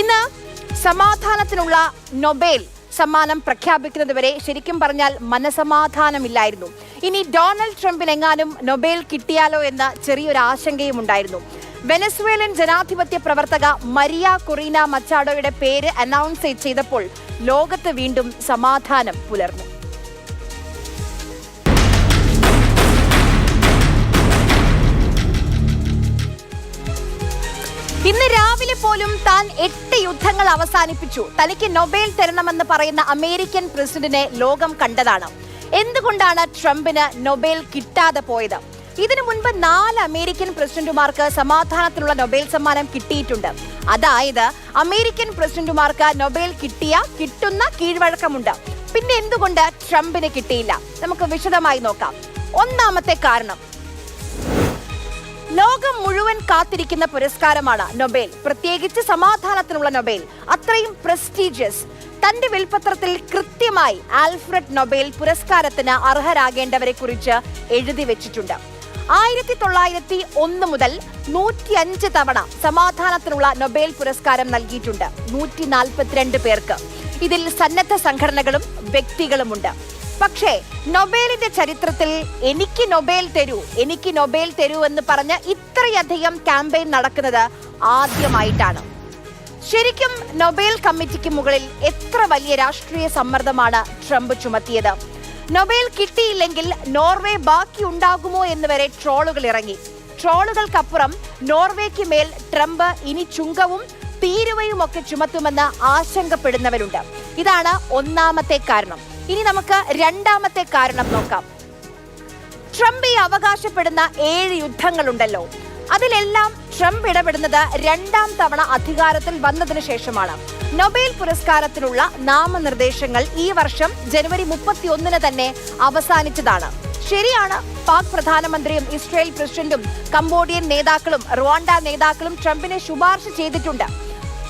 ഇന്ന് സമാധാനത്തിനുള്ള നൊബേൽ സമ്മാനം പ്രഖ്യാപിക്കുന്നതുവരെ ശരിക്കും പറഞ്ഞാൽ മനസമാധാനമില്ലായിരുന്നു. ഇനി ഡൊണാൾഡ് ട്രംപിനെങ്ങാനും നൊബേൽ കിട്ടിയാലോ എന്ന ചെറിയൊരു ആശങ്കയും ഉണ്ടായിരുന്നു. വെനസ്വേലൻ ജനാധിപത്യ പ്രവർത്തക മരിയ കൊറീന മച്ചാഡോയുടെ പേര് അനൗൺസ് ചെയ്തപ്പോൾ ലോകത്ത് വീണ്ടും സമാധാനം പുലർന്നു. ഇന്ന് രാവിലെ പോലും താൻ എട്ട് യുദ്ധങ്ങൾ അവസാനിപ്പിച്ചു. തനിക്ക് നൊബേൽ തരണമെന്ന് പറയുന്ന അമേരിക്കൻ പ്രസിഡന്റിനെ ലോകം കണ്ടതാണ്. എന്തുകൊണ്ടാണ് ട്രംപിന് നൊബേൽ കിട്ടാതെ പോയത്? ഇതിനു മുൻപ് നാല് അമേരിക്കൻ പ്രസിഡന്റുമാർക്ക് സമാധാനത്തിനുള്ള നൊബേൽ സമ്മാനം കിട്ടിയിട്ടുണ്ട്. അതായത് അമേരിക്കൻ പ്രസിഡന്റുമാർക്ക് നൊബേൽ കിട്ടിയ കിട്ടുന്ന കീഴ്വഴക്കമുണ്ട്. പിന്നെ എന്തുകൊണ്ട് ട്രംപിന് കിട്ടിയില്ല? നമുക്ക് വിശദമായി നോക്കാം. ഒന്നാമത്തെ കാരണം ലോകം മുഴുവൻ കാത്തിരിക്കുന്ന പുരസ്കാരമാണ് നൊബേൽ. പ്രത്യേകിച്ച് സമാധാനത്തിനുള്ള നൊബേൽ. അത്രയും പ്രസ്റ്റീജിയസ്. തന്റെ വിൽപത്രത്തിൽ കൃത്യമായി ആൽഫ്രഡ് നൊബേൽ പുരസ്കാരത്തിന് അർഹരാകേണ്ടവരെ കുറിച്ച് എഴുതി വെച്ചിട്ടുണ്ട്. ആയിരത്തി തൊള്ളായിരത്തി ഒന്ന് മുതൽ നൂറ്റി അഞ്ച് തവണ സമാധാനത്തിനുള്ള നൊബേൽ പുരസ്കാരം നൽകിയിട്ടുണ്ട് നൂറ്റി നാൽപ്പത്തിരണ്ട് പേർക്ക്. ഇതിൽ സന്നദ്ധ സംഘടനകളും വ്യക്തികളുമുണ്ട്. പക്ഷേ നൊബേലിന്റെ ചരിത്രത്തിൽ എനിക്ക് നൊബേൽ തരൂ എനിക്ക് നൊബേൽ തരൂ എന്ന് പറഞ്ഞ ഇത്രയധികം ക്യാമ്പയിൻ നടക്കുന്നത് ആദ്യമായിട്ടാണ്. ശരിക്കും നൊബേൽ കമ്മിറ്റിക്ക് മുകളിൽ എത്ര വലിയ രാഷ്ട്രീയ സമ്മർദ്ദമാണ് ട്രംപ് ചുമത്തിയത്? നൊബേൽ കിട്ടിയില്ലെങ്കിൽ നോർവേ ബാക്കി ഉണ്ടാകുമോ എന്ന് വരെ ട്രോളുകൾ ഇറങ്ങി. ട്രോളുകൾക്കപ്പുറം നോർവേക്ക് മേൽ ട്രംപ് ഇനി ചുങ്കവും തീരുവയും ഒക്കെ ചുമത്തുമെന്ന് ആശങ്കപ്പെടുന്നവരുണ്ട്. ഇതാണ് ഒന്നാമത്തെ കാരണം. ഇനി നമുക്ക് രണ്ടാമത്തെ കാരണം നോക്കാം. ട്രംപ് ഈ അവകാശപ്പെടുന്ന ഏഴ് യുദ്ധങ്ങളുണ്ടല്ലോ. അതിലെല്ലാം ട്രംപ് ഇടപെടുന്നത് രണ്ടാം തവണ അധികാരത്തിൽ വന്നതിനു ശേഷമാണ്. നൊബേൽ പുരസ്കാരത്തിനുള്ള നാമനിർദ്ദേശങ്ങൾ ഈ വർഷം ജനുവരി മുപ്പത്തി ഒന്നിന് തന്നെ അവസാനിച്ചതാണ്. ശരിയാണ് പാക് പ്രധാനമന്ത്രിയും ഇസ്രയേൽ പ്രസിഡന്റും കംബോഡിയൻ നേതാക്കളും റുവാണ്ട നേതാക്കളും ട്രംപിനെ ശുപാർശ ചെയ്തിട്ടുണ്ട്.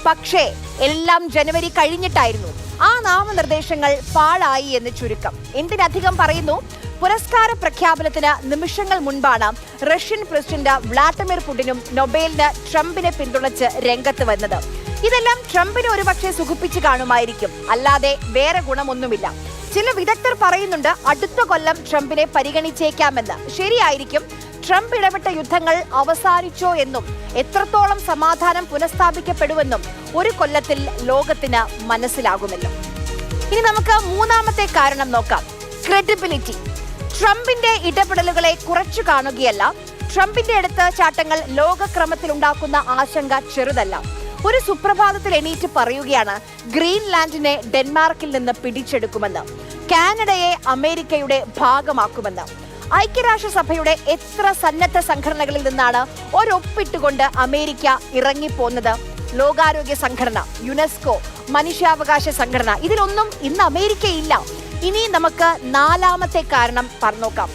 പക്ഷേ എല്ലാം ജനുവരി കഴിഞ്ഞിട്ടായിരുന്നു. ആ നാമനിർദ്ദേശങ്ങൾ പാഴായി എന്ന് ചുരുക്കം. എന്തിനധികം പറയുന്നു? പുരസ്കാര പ്രഖ്യാപനത്തിന് നിമിഷങ്ങൾ മുൻപാണ് റഷ്യൻ പ്രസിഡന്റ് വ്ളാഡിമിർ പുടിനും നൊബേലിന് ട്രംപിനെ പിന്തുണച്ച് രംഗത്ത് വന്നത്. ഇതെല്ലാം ട്രംപിനെ ഒരുപക്ഷെ സുഖിപ്പിച്ചു കാണുമായിരിക്കും. അല്ലാതെ വേറെ ഗുണമൊന്നുമില്ല. ചില വിദഗ്ധർ പറയുന്നുണ്ട് അടുത്ത കൊല്ലം ട്രംപിനെ പരിഗണിച്ചേക്കാമെന്ന്. ശരിയായിരിക്കും. ട്രംപ് ഇടപെട്ട യുദ്ധങ്ങൾ അവസാനിച്ചോ എന്നും എത്രത്തോളം സമാധാനം പുനഃസ്ഥാപിക്കപ്പെടുമെന്നും ഒരു കൊല്ലത്തിൽ ലോകത്തിന് മനസ്സിലാകുമല്ലോ. ഇനി നമുക്ക് മൂന്നാമത്തെ കാരണം നോക്കാം. ക്രെഡിബിലിറ്റി. ട്രംപിന്റെ ഇടപെടലുകളെ കുറച്ചു കാണുകയല്ല ട്രംപിന്റെ അടുത്ത ചാട്ടങ്ങൾ ലോകക്രമത്തിൽ ഉണ്ടാക്കുന്ന ആശങ്ക ചെറുതല്ല. ഒരു സുപ്രഭാതത്തിൽ എണീറ്റ് പറയുകയാണ് ഗ്രീൻലാൻഡിനെ ഡെൻമാർക്കിൽ നിന്ന് പിടിച്ചെടുക്കുമെന്ന് കാനഡയെ അമേരിക്കയുടെ ഭാഗമാക്കുമെന്ന്. ഐക്യരാഷ്ട്രസഭയുടെ എത്ര സന്നദ്ധ സംഘടനകളിൽ നിന്നാണ് ഒരൊപ്പിട്ടുകൊണ്ട് അമേരിക്ക ഇറങ്ങിപ്പോന്നത്? ലോകാരോഗ്യ സംഘടന യുനെസ്കോ മനുഷ്യാവകാശ സംഘടന ഇതിലൊന്നും ഇന്ന് അമേരിക്കയില്ല ഇനി നമുക്ക് നാലാമത്തെ കാരണം പറഞ്ഞോക്കാം.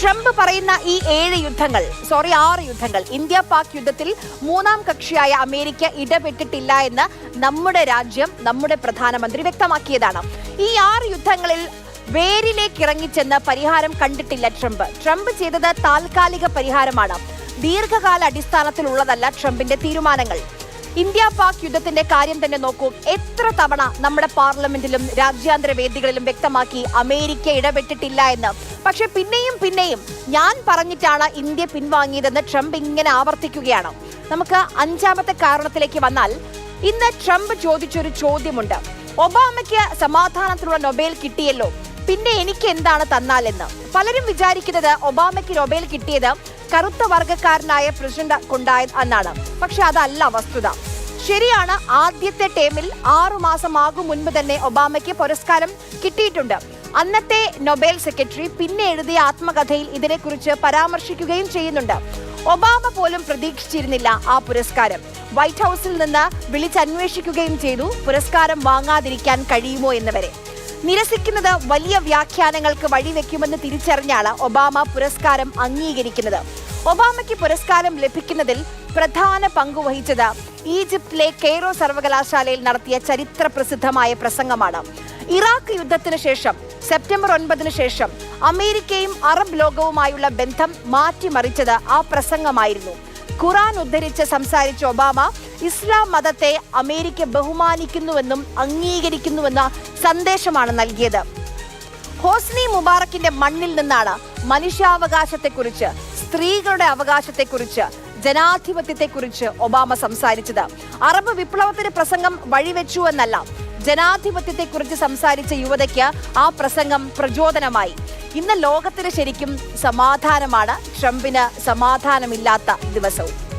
ട്രംപ് പറയുന്ന ഈ ഏഴ് യുദ്ധങ്ങൾ സോറി ആറ് യുദ്ധങ്ങൾ ഇന്ത്യ പാക് യുദ്ധത്തിൽ മൂന്നാം കക്ഷിയായ അമേരിക്ക ഇടപെട്ടിട്ടില്ല എന്ന് നമ്മുടെ രാജ്യം നമ്മുടെ പ്രധാനമന്ത്രി വ്യക്തമാക്കിയതാണ്. ഈ ആറ് യുദ്ധങ്ങളിൽ വേരിലേക്ക് ഇറങ്ങിച്ചെന്ന് പരിഹാരം കണ്ടിട്ടില്ല ട്രംപ്. ട്രംപ് ചെയ്തത് താൽക്കാലിക പരിഹാരമാണ്. ദീർഘകാല അടിസ്ഥാനത്തിലുള്ളതല്ല ട്രംപിന്റെ തീരുമാനങ്ങൾ. ഇന്ത്യ പാക് യുദ്ധത്തിന്റെ കാര്യം തന്നെ നോക്കൂ. എത്ര തവണ നമ്മുടെ പാർലമെന്റിലും രാജ്യാന്തര വേദികളിലും വ്യക്തമാക്കി അമേരിക്ക ഇടപെട്ടിട്ടില്ല എന്ന്. പക്ഷെ പിന്നെയും പിന്നെയും ഞാൻ പറഞ്ഞിട്ടാണ് ഇന്ത്യ പിൻവാങ്ങിയതെന്ന് ട്രംപ് ഇങ്ങനെ ആവർത്തിക്കുകയാണ്. നമുക്ക് അഞ്ചാമത്തെ കാരണത്തിലേക്ക് വന്നാൽ ഇന്ന് ട്രംപ് ചോദിച്ചൊരു ചോദ്യമുണ്ട്. ഒബാമയ്ക്ക് സമാധാനത്തിനുള്ള നൊബേൽ കിട്ടിയല്ലോ. പിന്നെ എനിക്ക് എന്താണ് തന്നാലെന്ന്? പലരും വിചാരിക്കുന്നത് ഒബാമയ്ക്ക് നൊബേൽ കിട്ടിയത് കറുത്ത വർഗക്കാരനായ പ്രസിഡന്റ് കൊണ്ടായ എന്നാണ്. പക്ഷെ അതല്ല വസ്തുത. ശരിയാണ് ആദ്യത്തെ ടേമിൽ ആറു മാസം ആകും മുൻപ് തന്നെ ഒബാമയ്ക്ക് പുരസ്കാരം കിട്ടിയിട്ടുണ്ട്. അന്നത്തെ നൊബേൽ സെക്രട്ടറി പിന്നെ എഴുതിയ ആത്മകഥയിൽ ഇതിനെക്കുറിച്ച് പരാമർശിക്കുകയും ചെയ്യുന്നുണ്ട്. ഒബാമ പോലും പ്രതീക്ഷിച്ചിരുന്നില്ല ആ പുരസ്കാരം. വൈറ്റ് ഹൗസിൽ നിന്ന് വിളിച്ചന്വേഷിക്കുകയും ചെയ്തു പുരസ്കാരം വാങ്ങാതിരിക്കാൻ കഴിയുമോ എന്ന് വരെ നിരസിക്കുന്നത് വലിയ വ്യാഖ്യാനങ്ങൾക്ക് വഴിവെക്കുമെന്ന് തിരിച്ചറിഞ്ഞാണ് ഒബാമ പുരസ്കാരം അംഗീകരിക്കുന്നത്. ഒബാമയ്ക്ക് പുരസ്കാരം ലഭിക്കുന്നതിൽ പ്രധാന പങ്കുവഹിച്ചത് ഈജിപ്തിലെ കെയ്റോ സർവകലാശാലയിൽ നടത്തിയ ചരിത്ര പ്രസിദ്ധമായ പ്രസംഗമാണ്. ഇറാഖ് യുദ്ധത്തിന് ശേഷം സെപ്റ്റംബർ ഒൻപതിന് ശേഷം അമേരിക്കയും അറബ് ലോകവുമായുള്ള ബന്ധം മാറ്റിമറിച്ചത് ആ പ്രസംഗമായിരുന്നു. ഖുറാൻ ഉദ്ധരിച്ച് സംസാരിച്ച ഒബാമ ഇസ്ലാം മതത്തെ അമേരിക്ക ബഹുമാനിക്കുന്നുവെന്നും അംഗീകരിക്കുന്നുവെന്ന സന്ദേശമാണ് നൽകിയത്. ഹോസ്നി മുബാറക്കിന്റെ മണ്ണിൽ നിന്നാണ് മനുഷ്യാവകാശത്തെക്കുറിച്ച് സ്ത്രീകളുടെ അവകാശത്തെക്കുറിച്ച് ജനാധിപത്യത്തെക്കുറിച്ച് ഒബാമ സംസാരിച്ചത്. അറബ് വിപ്ലവത്തിന് പ്രസംഗം വഴിവെച്ചു എന്നല്ല ജനാധിപത്യത്തെക്കുറിച്ച് സംസാരിച്ച യുവതയ്ക്ക് ആ പ്രസംഗം പ്രചോദനമായി. ഇന്ന് ലോകത്തിന് ശരിക്കും സമാധാനമാണ്. ട്രംപിന് സമാധാനമില്ലാത്ത ദിവസവും.